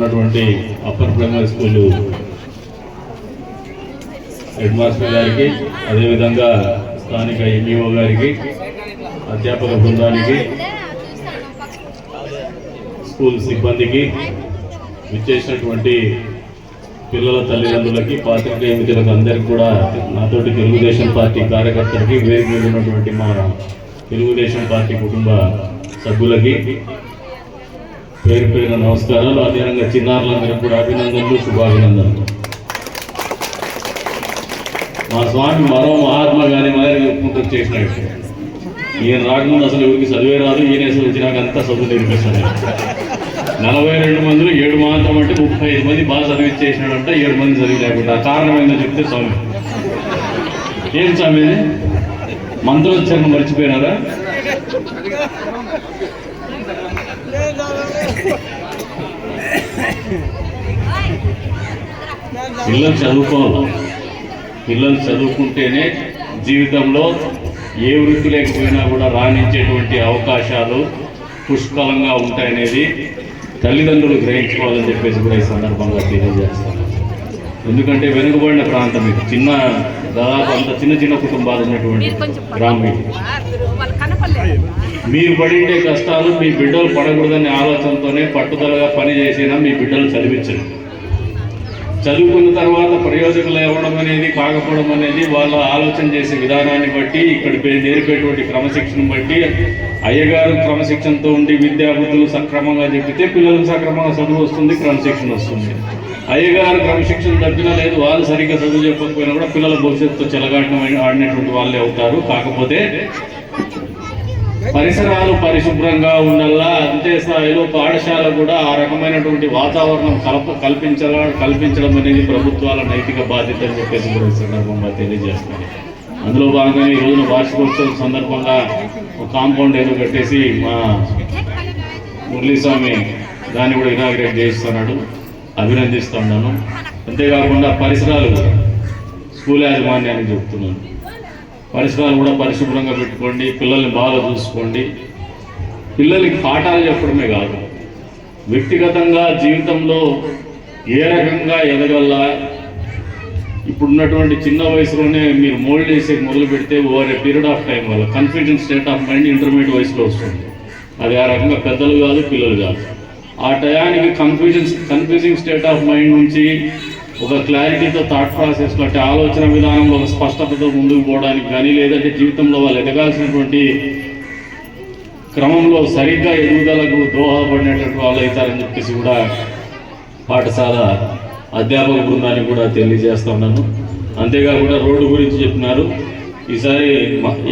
ఉన్నటువంటి upper primary school head master గారికి అదేవిధంగా స్థానిక ఎంఈఓ గారికి అధ్యాపక బృందానికి స్కూల్ సిబ్బందికి విచ్చేసినటువంటి పిల్లల తల్లిదండ్రులకి పాత్రికేయ మిత్రులకు అందరికీ కూడా నాతోటి తెలుగుదేశం పార్టీ కార్యకర్తలకి వేరు మీద ఉన్నటువంటి మా తెలుగుదేశం పార్టీ కుటుంబ సభ్యులకి పేరు పేరు నమస్కారాలు. అదేవిధంగా చిన్నారులందరికీ కూడా అభినందనలు శుభాభినందనలు. మా స్వామి మరో మహాత్మా గాంధీ మాదిరి చెప్పుకుంటూ చేసినట్టు ఈయన రాకముందు అసలు ఎవరికి చదివే రాదు ఈయన అసలు వచ్చినాక అంతా చదువు నేర్పిస్తాను నలభై రెండు మందిలో ఏడు మాత్రం అంటే ముప్పై ఐదు మంది బాగా చదివిచ్చేసినాడంట ఏడు మంది చదివి లేకుండా కారణం ఏందో చెప్తే స్వామి. ఏం స్వామి మంత్రోచ్చారణ మర్చిపోయినారా? పిల్లలు చదువుకోవాలి. పిల్లలు చదువుకుంటేనే జీవితంలో ఏ వృత్తి లేకపోయినా కూడా రాణించేటువంటి అవకాశాలు పుష్కలంగా ఉంటాయనేది తల్లిదండ్రులు గ్రహించుకోవాలని చెప్పేసి కూడా ఈ సందర్భంగా తెలియజేస్తాను. ఎందుకంటే వెనుకబడిన ప్రాంతం ఇది. చిన్న దాదాపు అంత చిన్న చిన్న కుటుంబాలు ఉన్నటువంటి గ్రామం మీరు పడిండే కష్టాలు మీ బిడ్డలు పడకూడదనే ఆలోచనతోనే పట్టుదలగా పని చేసినా మీ బిడ్డలు చదివించరు. చదువుకున్న తర్వాత ప్రయోజకులు ఇవ్వడం అనేది కాకపోవడం అనేది వాళ్ళ ఆలోచన చేసే విధానాన్ని బట్టి ఇక్కడ నేర్పేటువంటి క్రమశిక్షణ బట్టి అయ్యగారు క్రమశిక్షణతో ఉండి విద్యాబుద్ధులు సక్రమంగా చెప్పితే పిల్లలకు సక్రమంగా చదువు వస్తుంది క్రమశిక్షణ వస్తుంది. అయ్యగారు క్రమశిక్షణ తగ్గినా లేదు వాళ్ళు సరిగ్గా చదువు చెప్పకపోయినా కూడా పిల్లల భవిష్యత్తు చెలగాటం ఆడినటువంటి వాళ్ళే అవుతారు. కాకపోతే పరిసరాలు పరిశుభ్రంగా ఉండల్లా అంతే స్థాయిలో పాఠశాల కూడా ఆ రకమైనటువంటి వాతావరణం కల్ప కల్పించాల కల్పించడం అనేది ప్రభుత్వాల నైతిక బాధ్యత అని చెప్పేసి కూడా సందర్భంగా తెలియజేస్తున్నాను అందులో భాగంగా ఈ రోజున వార్షికోత్సవం సందర్భంగా ఒక కాంపౌండ్ ఏదో కట్టేసి మా మురళీస్వామి దాన్ని కూడా ఇనాగ్రేట్ చేస్తున్నాడు అభినందిస్తున్నాను. అంతేకాకుండా పరిసరాలు స్కూల్ యాజమాన్యానికి చెప్తున్నాను. పరిసరాలు కూడా పరిశుభ్రంగా పెట్టుకోండి పిల్లల్ని బాగా చూసుకోండి. పిల్లలకి పాఠాలు చెప్పడమే కాదు. వ్యక్తిగతంగా జీవితంలో ఏ రకంగా ఎదగల ఇప్పుడున్నటువంటి చిన్న వయసులోనే మీరు మోల్డ్ చేసే మొదలు పెడితే over a period of time వల్ల confusion state of mind intermediate వయసులో వస్తుంది. అది ఆ రకంగా పెద్దలు కాదు పిల్లలు కాదు. ఆ టయానికి confusion confusing state of mind నుంచి ఒక క్లారిటీతో థాట్ ప్రాసెస్లో అంటే ఆలోచన విధానంలో ఒక స్పష్టతతో ముందుకు పోవడానికి కానీ లేదంటే జీవితంలో వాళ్ళు ఎదగాల్సినటువంటి క్రమంలో సరిగ్గా ఎదుగుదలకు దోహదపడినటువంటి వాళ్ళు అవుతారని చెప్పేసి కూడా పాఠశాల అధ్యాపక బృందానికి కూడా తెలియజేస్తా ఉన్నాను. అంతేకాకుండా రోడ్డు గురించి చెప్పినారు. ఈసారి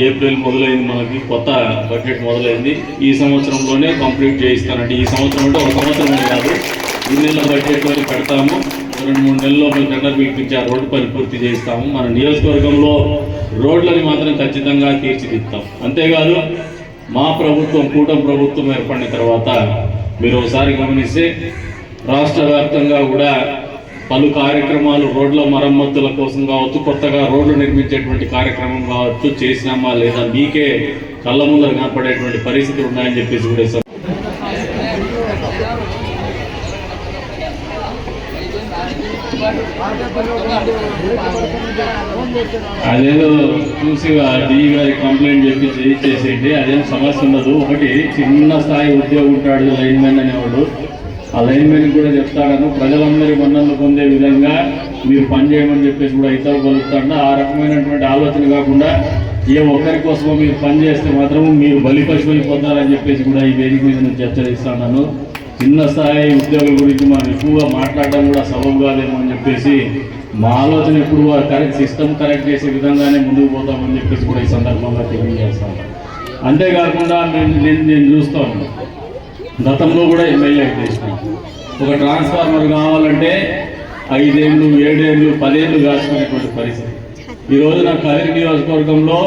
ఏప్రిల్ మొదలైంది మనకి కొత్త బడ్జెట్ మొదలైంది. ఈ సంవత్సరంలోనే కంప్లీట్ చేయిస్తానంటే ఈ సంవత్సరం అంటే ఒక సంవత్సరం కాదు ఈ నెల బడ్జెట్లో పెడతాము. రెండు మూడు నెలల్లో మేము టెండర్ పిలిపించి ఆ రోడ్డు పని పూర్తి చేస్తాము. మన నియోజకవర్గంలో రోడ్లని మాత్రం ఖచ్చితంగా తీర్చిదిద్దాం అంతేకాదు మా ప్రభుత్వం కూటమి ప్రభుత్వం ఏర్పడిన తర్వాత మీరు ఒకసారి గమనిస్తే రాష్ట్ర వ్యాప్తంగా కూడా పలు కార్యక్రమాలు రోడ్ల మరమ్మతుల కోసం కావచ్చు కొత్తగా రోడ్లు నిర్మించేటువంటి కార్యక్రమం కావచ్చు చేసినామా లేదా మీకే కళ్ళ ముందర కనపడేటువంటి పరిస్థితులు ఉన్నాయని చెప్పేసి కూడా ఈ సం- అదేదో చూసి డి గారి కంప్లైంట్ చెప్పి చేసేయండి అదేం సమస్య ఉండదు. ఒకటి చిన్న స్థాయి ఉద్యోగం ఉంటాడు లైన్ మ్యాన్ అనేవాడు. ఆ లైన్ మ్యాన్ కూడా చెప్తాడను ప్రజలందరి మన్నలు పొందే విధంగా మీరు పనిచేయమని చెప్పేసి కూడా ఇతర పలుకుతాడు ఆ రకమైనటువంటి ఆలోచన కాకుండా ఏ ఒక్కరి కోసమో మీరు పని చేస్తే మాత్రం మీరు బలి పశువులు పొందాలని చెప్పేసి కూడా ఈ వేదిక మీద నేను హెచ్చరిస్తున్నాను చిన్న స్థాయి ఉద్యోగుల గురించి మనం ఎక్కువగా మాట్లాడడం కూడా సబబు కాదేమో అని చెప్పేసి మా ఆలోచన ఎప్పుడు కరెక్ట్ సిస్టమ్ కరెక్ట్ చేసే విధంగానే ముందుకు పోతామని చెప్పేసి కూడా ఈ సందర్భంగా తెలియజేస్తాం అంతేకాకుండా నేను నేను నేను చూస్తాను గతంలో కూడా ఎమ్మెల్యే చేసిన. ఒక ట్రాన్స్ఫార్మర్ కావాలంటే ఐదేళ్ళు ఏడేళ్ళు పదేళ్ళు కాసుకునేటువంటి పరిస్థితి. ఈ నా కదిరి నియోజకవర్గంలో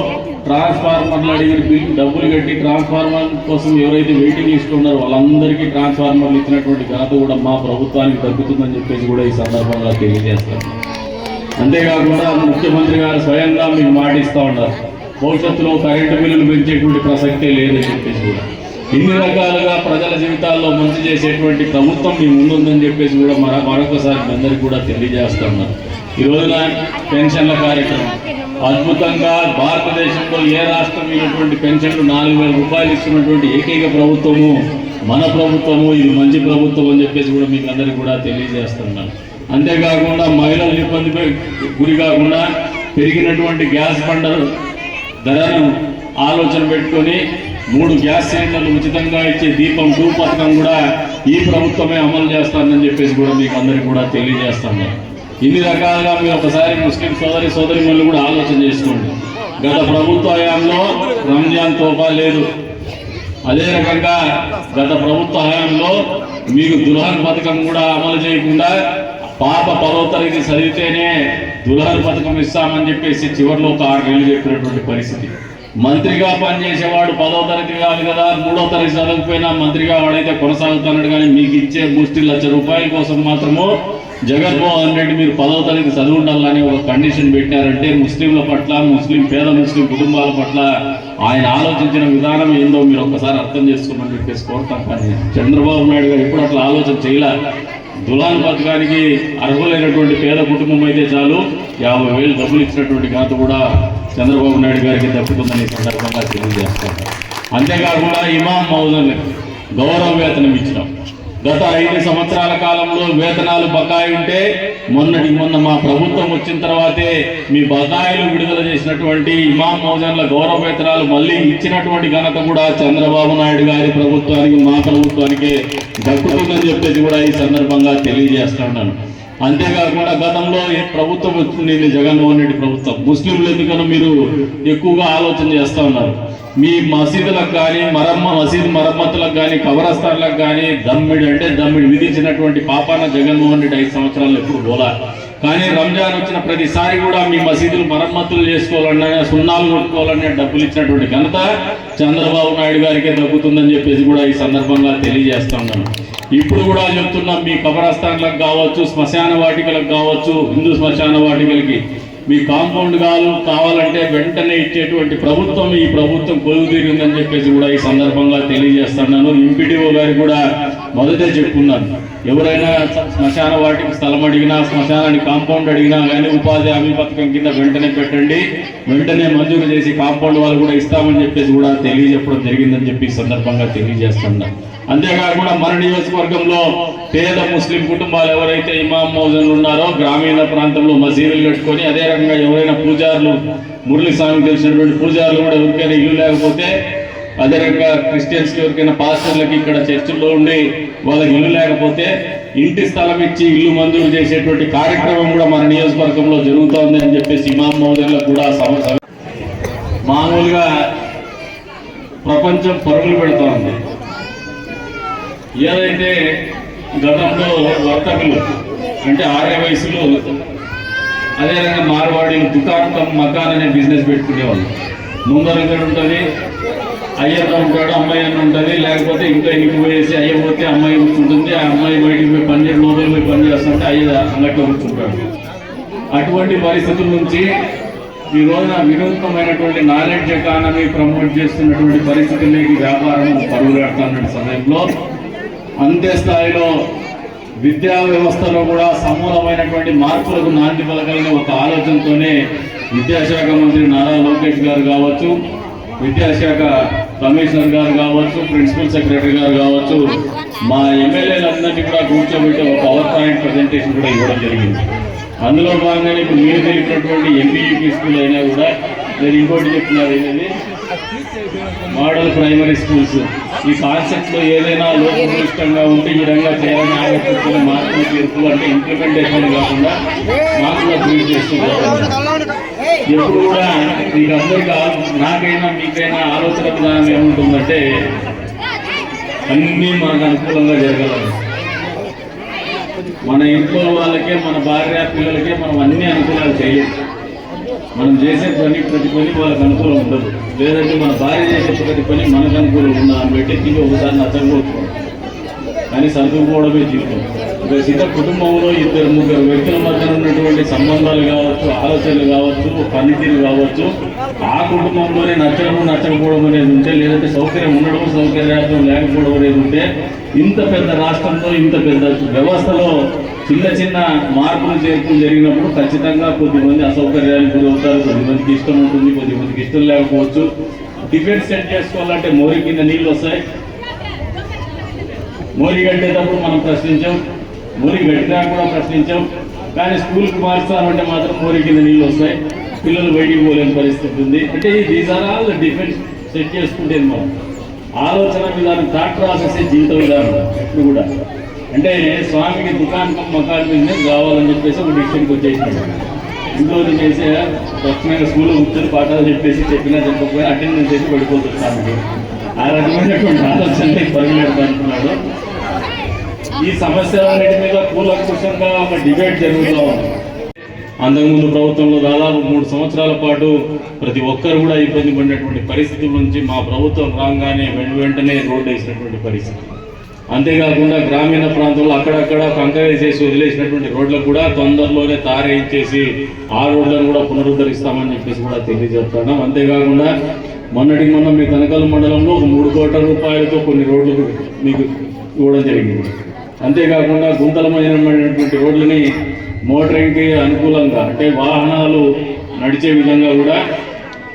ట్రాన్స్ఫార్మర్లు అడిగిన బిల్ డబ్బులు కట్టి ట్రాన్స్ఫార్మర్ కోసం ఎవరైతే వెయిటింగ్ ఇస్తున్నారో వాళ్ళందరికీ ట్రాన్స్ఫార్మర్లు ఇచ్చినటువంటి ఘనత కూడా మా ప్రభుత్వానికి దక్కుతుందని చెప్పేసి కూడా ఈ సందర్భంగా తెలియజేస్తాను అంతేకాకుండా ముఖ్యమంత్రి గారు స్వయంగా మీకు మాట ఇస్తా ఉన్నారు. భవిష్యత్తులో కరెంటు బిల్లులు పెంచేటువంటి ప్రసక్తే లేదని చెప్పేసి కూడా. ఇన్ని రకాలుగా ప్రజల జీవితాల్లో మంచి చేసేటువంటి ప్రభుత్వం మీ ముందుందని చెప్పేసి కూడా మరొకసారి మీ అందరికీ కూడా తెలియజేస్తున్నారు ఈ రోజున పెన్షన్ల కార్యక్రమం. అద్భుతంగా భారతదేశంలో ఏ రాష్ట్రం ఇటువంటి పెన్షన్లు నాలుగు వేల రూపాయలు ఇస్తున్నటువంటి ఏకైక ప్రభుత్వము మన ప్రభుత్వము ఇది మంచి ప్రభుత్వం అని చెప్పేసి కూడా మీకు అందరికీ కూడా తెలియజేస్తున్నాను. అంతేకాకుండా మహిళలు ఇబ్బందిపై గురి కాకుండా పెరిగినటువంటి గ్యాస్ బండర్ ధరను ఆలోచన పెట్టుకొని మూడు గ్యాస్ సిలిండర్లు ఉచితంగా ఇచ్చే దీపం టూ పథకం కూడా ఈ ప్రభుత్వమే అమలు చేస్తానని చెప్పేసి కూడా మీకు అందరికీ కూడా తెలియజేస్తాను ఇన్ని రకాలుగా మీరు ఒకసారి ముస్లిం సోదరి సోదరి కూడా ఆలోచన చేసుకోండి. గత ప్రభుత్వ హయాంలో రంజాన్ తోఫా లేదు. అదే రకంగా గత ప్రభుత్వ హయాంలో మీకు దుల్హన్ పథకం కూడా అమలు చేయకుండా పాప పదో తరగతి చదివితేనే దుల్హన్ పథకం ఇస్తామని చెప్పేసి చివరిలో ఒక ఆరు నెలలు చెప్పినటువంటి పరిస్థితి. మంత్రిగా పనిచేసేవాడు పదో తరగతి కాదు కదా మూడో తరగతి చదవకపోయినా మంత్రిగా వాడైతే కొనసాగుతున్నాడు కానీ మీకు ఇచ్చే ముష్టి లక్ష రూపాయల కోసం మాత్రము జగన్మోహన్ రెడ్డి మీరు పదవ తరగతి చదువు ఉండాలని ఒక కండిషన్ పెట్టారంటే ముస్లింల పట్ల ముస్లిం పేద ముస్లిం కుటుంబాల పట్ల ఆయన ఆలోచించిన విధానం ఏందో మీరు ఒక్కసారి అర్థం చేసుకోమని చెప్పేసి కోరుతాం. కానీ చంద్రబాబు నాయుడు గారు ఎప్పుడు అట్లా ఆలోచన చేయలే. దులాన్ పథకానికి అర్హులైనటువంటి పేద కుటుంబం అయితే చాలు. యాభై వేలు డబ్బులు ఇచ్చినటువంటి ఘనత కూడా చంద్రబాబు నాయుడు గారికి దక్కుతుందని సందర్భంగా తెలియజేస్తాను అంతేకాకుండా ఇమాం మౌజన్ గౌరవ వేతనం ఇచ్చినాం. గత ఐదు సంవత్సరాల కాలంలో వేతనాలు బకాయి ఉంటే మొన్నటి మొన్న మా ప్రభుత్వం వచ్చిన తర్వాతే మీ బకాయిలు విడుదల చేసినటువంటి ఇమాం మోజన్ల గౌరవ వేతనాలు మళ్ళీ ఇచ్చినటువంటి ఘనత కూడా చంద్రబాబు నాయుడు గారి ప్రభుత్వానికి మా ప్రభుత్వానికి దక్కుతుందని చెప్పేసి కూడా ఈ సందర్భంగా తెలియజేస్తున్నాను అంతేకాకుండా గతంలో ఏ ప్రభుత్వం వచ్చింది? జగన్మోహన్ రెడ్డి ప్రభుత్వం. ముస్లింలు ఎందుకనో మీరు ఎక్కువగా ఆలోచన చేస్తూ ఉన్నారు. మీ మసీదులకు కానీ మరమ్మ మసీదు మరమ్మతులకు కానీ కబరస్థాన్లకు కానీ దమ్మిడి అంటే దమ్మిడి విధించినటువంటి పాపాన జగన్మోహన్ రెడ్డి ఐదు సంవత్సరాలు ఎప్పుడు పోలా. కానీ రంజాన్ వచ్చిన ప్రతిసారి కూడా మీ మసీదులు మరమ్మతులు చేసుకోవాలన్నా సున్నాలు కొట్టుకోవాలన్నా డబ్బులు ఇచ్చినటువంటి ఘనత చంద్రబాబు నాయుడు గారికే దక్కుతుందని చెప్పేసి కూడా ఈ సందర్భంగా తెలియజేస్తున్నాను ఇప్పుడు కూడా చెప్తున్నాం మీ కబరస్థాన్లకు కావచ్చు శ్మశాన వాటికలకు కావచ్చు హిందూ శ్మశాన వాటికలకి మీ కాంపౌండ్ కావాలి కావాలంటే వెంటనే ఇచ్చేటువంటి ప్రభుత్వం ఈ ప్రభుత్వం కొలువు చెప్పేసి కూడా ఈ సందర్భంగా తెలియజేస్తున్నాను. ఎంపీటీఓ గారు కూడా మొదటే చెప్పుకున్నారు ఎవరైనా శ్మశాన వాటికి స్థలం అడిగినా శ్మశానానికి కాంపౌండ్ అడిగినా కానీ ఉపాధి హామీ పథకం కింద వెంటనే పెట్టండి. వెంటనే మంజూరు చేసి కాంపౌండ్ వాళ్ళు కూడా ఇస్తామని చెప్పేసి కూడా తెలియజెప్పడం జరిగిందని చెప్పి సందర్భంగా తెలియజేస్తున్నారు అంతేకాకుండా మన నియోజకవర్గంలో పేద ముస్లిం కుటుంబాలు ఎవరైతే ఇమాం మౌజన్లు ఉన్నారో గ్రామీణ ప్రాంతంలో మసీదులు కట్టుకొని అదే రకంగా ఎవరైనా పూజారులు మురళి స్వామికి తెలిసినటువంటి పూజారులు కూడా ఎవరికైనా ఇల్లు లేకపోతే అదే రకంగా క్రిస్టియన్స్కి ఎవరికైనా పాస్టర్లకి ఇక్కడ చర్చిల్లో ఉండి వాళ్ళకి ఇల్లు లేకపోతే ఇంటి స్థలం ఇచ్చి ఇల్లు మంజూరు చేసేటువంటి కార్యక్రమం కూడా మన నియోజకవర్గంలో జరుగుతోంది అని చెప్పేసి ఇమాం మౌజన్లకు కూడా సమస్య మామూలుగా ప్రపంచం పరుగులు పెడుతోంది. ఏదైతే గతంలో వర్తకులు అంటే ఆర్య వయసులో అదేవిధంగా మార్వాడీలు దుకాణం మకాన్ అనే బిజినెస్ పెట్టుకునేవాళ్ళు. ముందర ఉంటుంది అయ్యన్న ఉంటాడు అమ్మాయి అన్న ఉంటుంది లేకపోతే ఇంకా ఇంటికి పోయేసి అయ్య పోతే అమ్మాయి కూర్చుంటుంది ఆ అమ్మాయి బయటికి పోయి పని చేయడం లోపల పోయి పని చేస్తుంటే అయ్య అంగట్లో కూర్చుంటాడు అటువంటి పరిస్థితుల నుంచి ఈ రోజున వినూత్నమైనటువంటి నాలెడ్జ్ ఎకానమీ ప్రమోట్ చేస్తున్నటువంటి పరిస్థితుల్లోకి వ్యాపారం పరుగులాడుతున్న సమయంలో అంతే స్థాయిలో విద్యా వ్యవస్థలో కూడా సమూలమైనటువంటి మార్పులకు నాంది పలకలిన ఒక ఆలోచనతోనే విద్యాశాఖ మంత్రి నారా లోకేష్ గారు కావచ్చు విద్యాశాఖ కమిషనర్ గారు కావచ్చు ప్రిన్సిపల్ సెక్రటరీ గారు కావచ్చు మా ఎమ్మెల్యేలందరినీ కూడా కూర్చోబెట్టి ఒక పవర్ పాయింట్ ప్రజెంటేషన్ కూడా ఇవ్వడం జరిగింది. అందులో భాగంగా ఇప్పుడు మీరు తెలిపినటువంటి ఎంపీయూపీ స్కూల్ అయినా కూడా నేను ఇంకోటి చెప్తున్నారు ఏంటంటే మోడల్ ప్రైమరీ స్కూల్స్. ఈ కాన్సెప్ట్లో ఏదైనా లోపభూయిష్టంగా ఉంటే ఈ విధంగా చేయాలని ఆలోచించిన మార్పులు తీర్పు అంటే ఇంప్లిమెంటేషన్ కాకుండా మార్పులు అభివృద్ధి చేస్తున్నారు ఎప్పుడు కూడా మీకు అందరికీ నాకైనా మీకైనా ఆలోచన విధానం ఏముంటుందంటే అన్నీ మనకు అనుకూలంగా జరగాలి. మన ఇంట్లో వాళ్ళకే మన భార్య పిల్లలకే మనం అన్ని అనుకూలాలు చేయలేదు మనం చేసే పని ప్రతి పని వాళ్ళకి అనుకూలం ఉండదు. లేదంటే మన భార్య చేసే ప్రతి పని మనకు అనుకూలం ఉందా అని పెట్టి తిరిగి ఒకసారి నచ్చకపోవచ్చు కానీ చదువుకోవడమే జీవితం. ఒక చిన్న కుటుంబంలో ఇద్దరు ముగ్గురు వ్యక్తుల మధ్య ఉన్నటువంటి సంబంధాలు కావచ్చు ఆలోచనలు కావచ్చు పనితీరు కావచ్చు ఆ కుటుంబంలోనే నచ్చడం నచ్చకపోవడం అనేది ఉంటే లేదంటే సౌకర్యం ఉండడం సౌకర్యార్థం లేకపోవడం అనేది ఉంటే ఇంత పెద్ద రాష్ట్రంలో ఇంత పెద్ద వ్యవస్థలో చిన్న చిన్న మార్పులు చేర్పులు జరిగినప్పుడు ఖచ్చితంగా కొద్దిమంది అసౌకర్యాలు గురవుతారు కొద్దిమందికి ఇష్టం ఉంటుంది కొద్దిమందికి ఇష్టం లేకపోవచ్చు. డిఫెన్స్ సెట్ చేసుకోవాలంటే మోరి కింద నీళ్ళు వస్తాయి. మోరీ కట్టేటప్పుడు మనం ప్రశ్నించాం. మోరీ కట్టినా కూడా ప్రశ్నించాం. కానీ స్కూల్కి మార్చాలంటే మాత్రం మోరి కింద నీళ్ళు వస్తాయి. పిల్లలు బయటికి పోలేని పరిస్థితి ఉంది. అంటే these are all defence set చేసుకుంటేది మనం. ఆలోచన విధానం థాట్ ప్రాసెస్ జీవిత విధానం కూడా. అంటే స్వామికి దుకాణం మకాన్ బిజినెస్ కావాలని చెప్పేసి ఒక డిసిషన్కి వచ్చేసినాడు ఇంట్లో చేసే స్వచ్ఛమైన స్కూల్లో కూర్చొని పాఠాలు చెప్పేసి చెప్పినా చెప్పకపోయినా అటెండెన్స్ చేసి పడిపోతుంది స్వామికి. ఆ రకమైనటువంటి ఆలోచనని పరుగులెడతా ఈ సమస్యలన్నిటి మీద కూలంకుషంగా ఒక డిబేట్ జరుగుతూ ఉంది. అంతకుముందు ప్రభుత్వంలో దాదాపు మూడు సంవత్సరాల పాటు ప్రతి ఒక్కరు కూడా ఇబ్బంది పడినటువంటి పరిస్థితి నుంచి మా ప్రభుత్వం రాగానే వెంట వెంటనే రోడ్డు వేసినటువంటి పరిస్థితి. అంతేకాకుండా గ్రామీణ ప్రాంతంలో అక్కడక్కడ కంకర చేసి వదిలేసినటువంటి రోడ్లకు కూడా తొందరలోనే తారేయించేసి ఆ రోడ్లను కూడా పునరుద్ధరిస్తామని చెప్పేసి కూడా తెలియజేస్తున్నాం. అంతేకాకుండా మొన్నటి మొన్న మీ తనకల్ మండలంలో ఒక మూడు కోట్ల రూపాయలతో కొన్ని రోడ్లు మీకు ఇవ్వడం జరిగింది. అంతేకాకుండా గుంతలమైనటువంటి రోడ్లని మోటరింగ్కి అనుకూలంగా అంటే వాహనాలు నడిచే విధంగా కూడా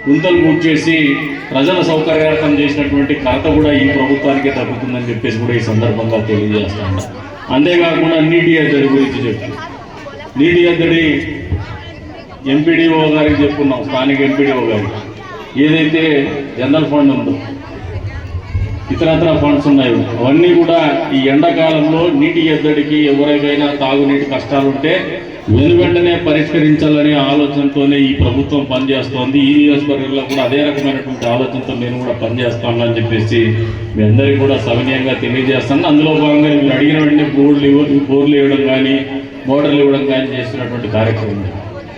గుంతలు పూర్తి చేసి ప్రజల సౌకర్యార్థం చేసినటువంటి కథ కూడా ఈ ప్రభుత్వానికే తగ్గుతుందని చెప్పేసి కూడా ఈ సందర్భంగా తెలియజేస్తాను. అంతేకాకుండా నీటి ఎద్దడి గురించి చెప్పు. నీటి ఎద్దడి ఎంపీడీఓ గారికి చెప్పుకున్నాం స్థానిక ఎంపీడీఓ గారికి. ఏదైతే జనరల్ ఫండ్ ఉందో ఇతరత్ర ఫండ్స్ ఉన్నాయి. అవన్నీ కూడా ఈ ఎండాకాలంలో నీటి ఎద్దడికి ఎవరికైనా తాగునీటి కష్టాలు ఉంటే వెంటనే పరిష్కరించాలనే ఆలోచనతోనే ఈ ప్రభుత్వం పనిచేస్తోంది. ఈ నియోజకవర్గంలో కూడా అదే రకమైనటువంటి ఆలోచనతో నేను కూడా పనిచేస్తాను అని చెప్పేసి మీ అందరికీ కూడా సవినీయంగా తెలియజేస్తాను. అందులో భాగంగా మీరు అడిగిన వెంటనే బోర్డులు ఇవ్వ ఇవ్వడం కానీ మోటార్లు ఇవ్వడం కానీ చేస్తున్నటువంటి కార్యక్రమం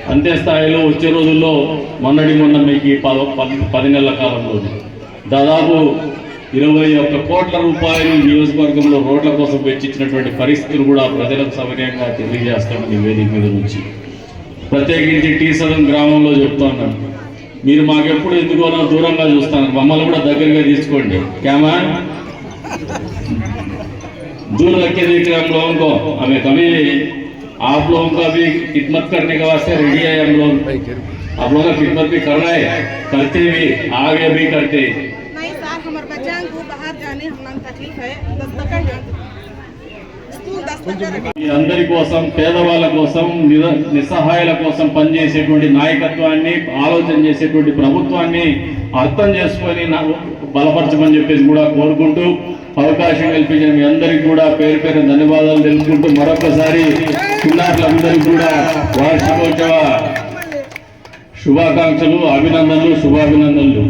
అంతే స్థాయిలో వచ్చే రోజుల్లో మొన్నటి మొన్న మీకు ఈ పద పది- పది నెలల కాలంలో దాదాపు ఇరవై ఒక్క కోట్ల రూపాయలు ఈ నియోజకవర్గంలో రోడ్ల కోసం వెచ్చించినటువంటి పరిస్థితులు కూడా ప్రజలకు సవినయంగా తెలియజేస్తామని ఈ వేదిక మీద నుంచి ప్రత్యేకించి టీ సదం గ్రామంలో చెప్తున్నాను మీరు మాకెప్పుడు ఎందుకోనో దూరంగా చూస్తాను మమ్మల్ని కూడా దగ్గరగా తీసుకోండి క్యామా दूर रख के देख रहे हैं हम लोगों को हमें कभी आप लोगों का भी खिदमत करने के वास्ते रेडी है हम लोग आप लोगों का खिदमत भी कर रहे हैं करते भी आगे भी करते అందరి కోసం పేదవాళ్ళ కోసం నిస్సహాయాల కోసం పనిచేసేటువంటి నాయకత్వాన్ని ఆలోచన చేసేటువంటి ప్రభుత్వాన్ని అర్థం చేసుకొని నాకు బలపరచమని చెప్పేసి కూడా కోరుకుంటూ అవకాశం కల్పించిన మీ అందరికీ కూడా పేరు పేరు ధన్యవాదాలు తెలుపుకుంటూ మరొకసారి చిన్నారులందరికీ కూడా వార్షికోత్సవ శుభాకాంక్షలు అభినందనలు శుభాభినందనలు.